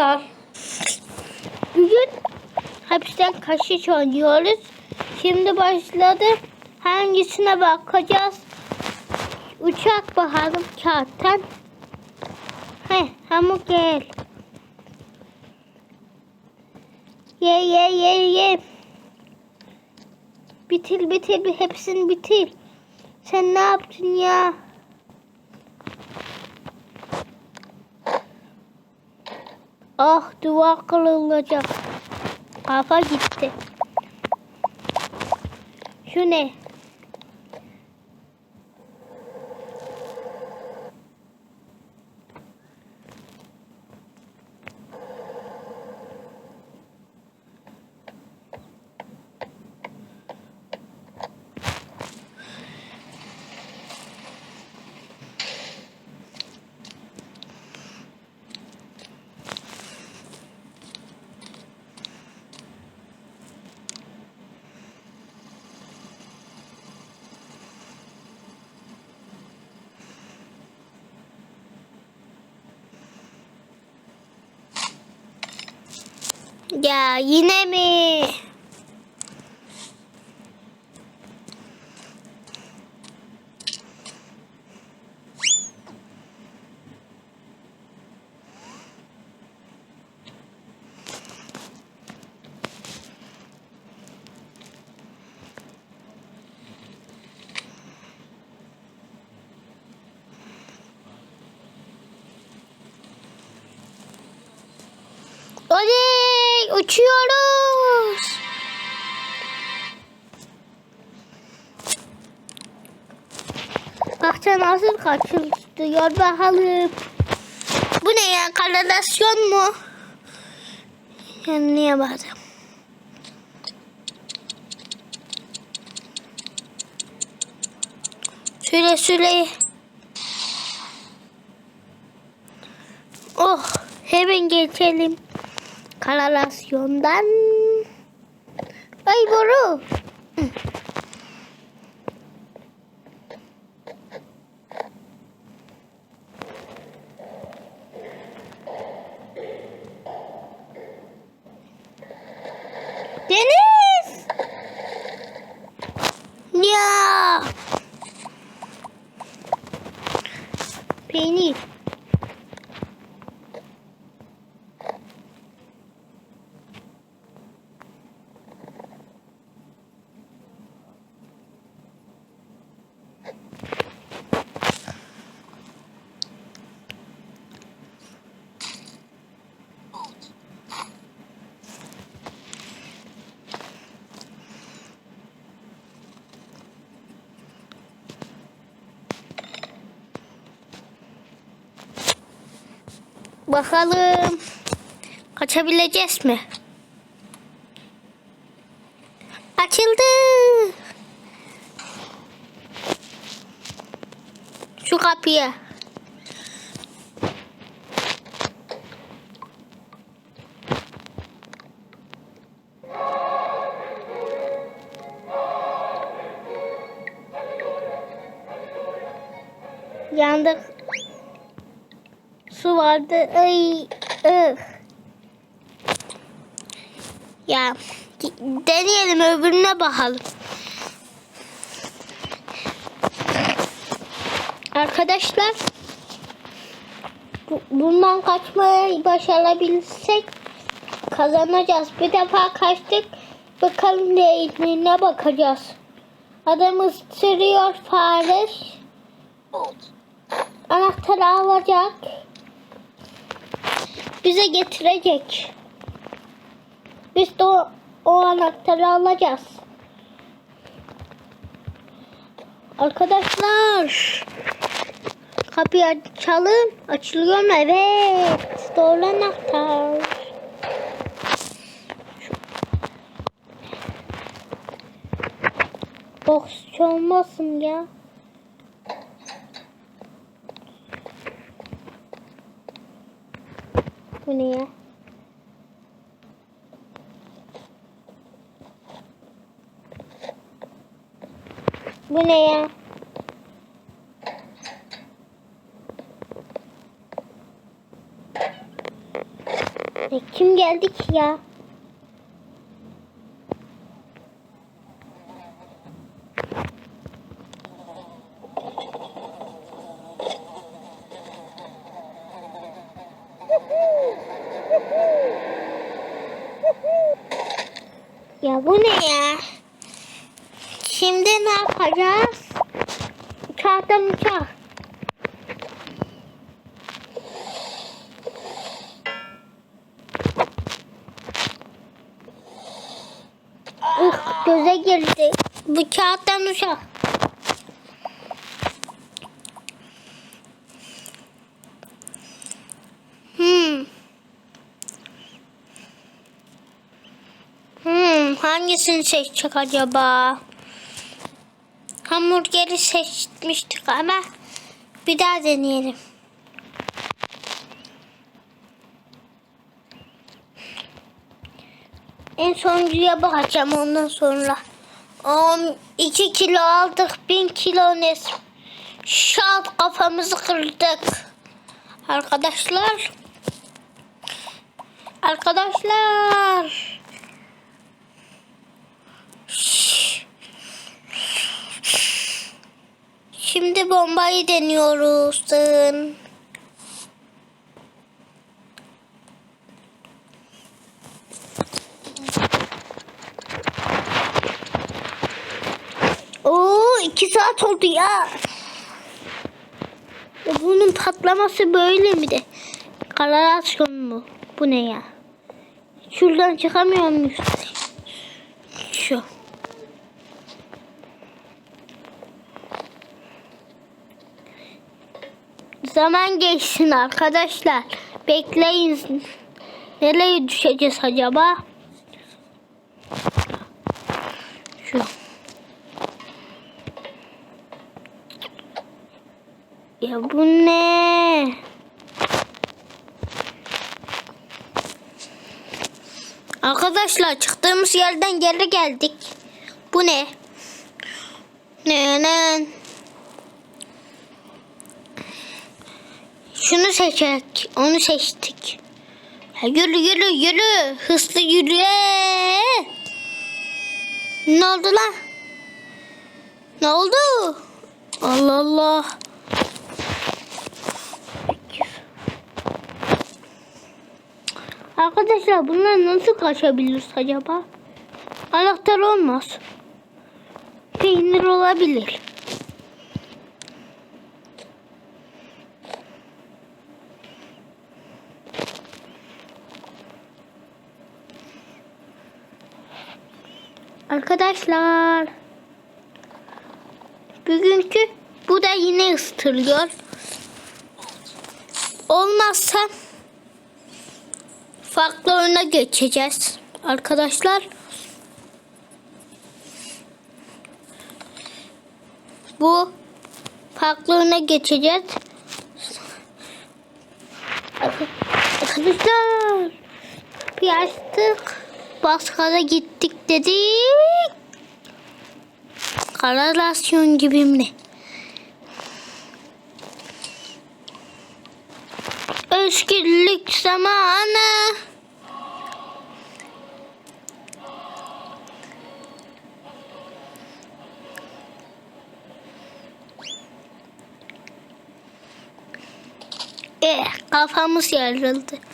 arkadaşlar. Bugün hapisten kaçış oynuyoruz. Şimdi başladı. Hangisine bakacağız? Uçak bakalım kağıttan. He, hamur gel. Ye ye ye ye. Bitir bitir hepsini bitir. Sen ne yaptın ya? Ah duvar kırılacak. Kafa gitti. Şu ne? Ya yine mi? Oley! Uçuyoruz. Bahçe nasıl kaçırıyor bakalım. Bu ne ya? Kanalasyon mu? Yani niye bazen? Şöyle şöyle. Oh hemen geçelim. Kanalasyondan. Ay boru. Deniz. Ya. Peynir. Bakalım kaçabileceğiz mi? Açıldı. Şu kapıya. Yandık. Su vardı. Ay, ıh. Ya deneyelim öbürüne bakalım. Arkadaşlar bu- bundan kaçmayı başarabilsek kazanacağız. Bir defa kaçtık. Bakalım ne bakacağız. Adam ısırıyor fare. Anahtarı alacak. Bize getirecek. Biz de o, o anahtarı alacağız. Arkadaşlar. Kapıyı açalım. Açılıyor mu? Evet. Doğru anahtar. Boksçu olmasın ya. Ya? Bu ne ya? E, kim geldi ki ya? Ya bu ne ya? Şimdi ne yapacağız? Uçaktan uçak. Ih, göze girdi. Bu kağıttan uçak. Hangisini seçecek acaba? Hamburgeri seçmiştik ama bir daha deneyelim. En sonuncuya bakacağım ondan sonra. Um, 2 kilo aldık. 1000 kilo ne? Şat kafamızı kırdık. Arkadaşlar. Arkadaşlar. Şimdi bombayı deniyoruz. Dın. Oo iki saat oldu ya bunun patlaması böyle mi de? Kalarasyon mu? Bu ne ya? Şuradan çıkamıyor muyuz? Şu. Zaman geçsin arkadaşlar. Bekleyin. Nereye düşeceğiz acaba? Şu. Ya bu ne? Arkadaşlar çıktığımız yerden geri geldik. Bu ne? Ne ne? Şunu seçerek onu seçtik. Ha, yürü yürü yürü. Hızlı yürü. Ne oldu lan? Ne oldu? Allah Allah. Arkadaşlar bunlar nasıl kaçabiliriz acaba? Anahtar olmaz. Peynir olabilir. Arkadaşlar. Bugünkü bu da yine ıstırıyor. Olmazsa farklı oyuna geçeceğiz arkadaşlar. Bu farklı oyuna geçeceğiz. Arkadaşlar bir açtık. Baskara gittik dedik. Karalasyon gibi mi? Özgürlük zamanı. Eh, kafamız yarıldı.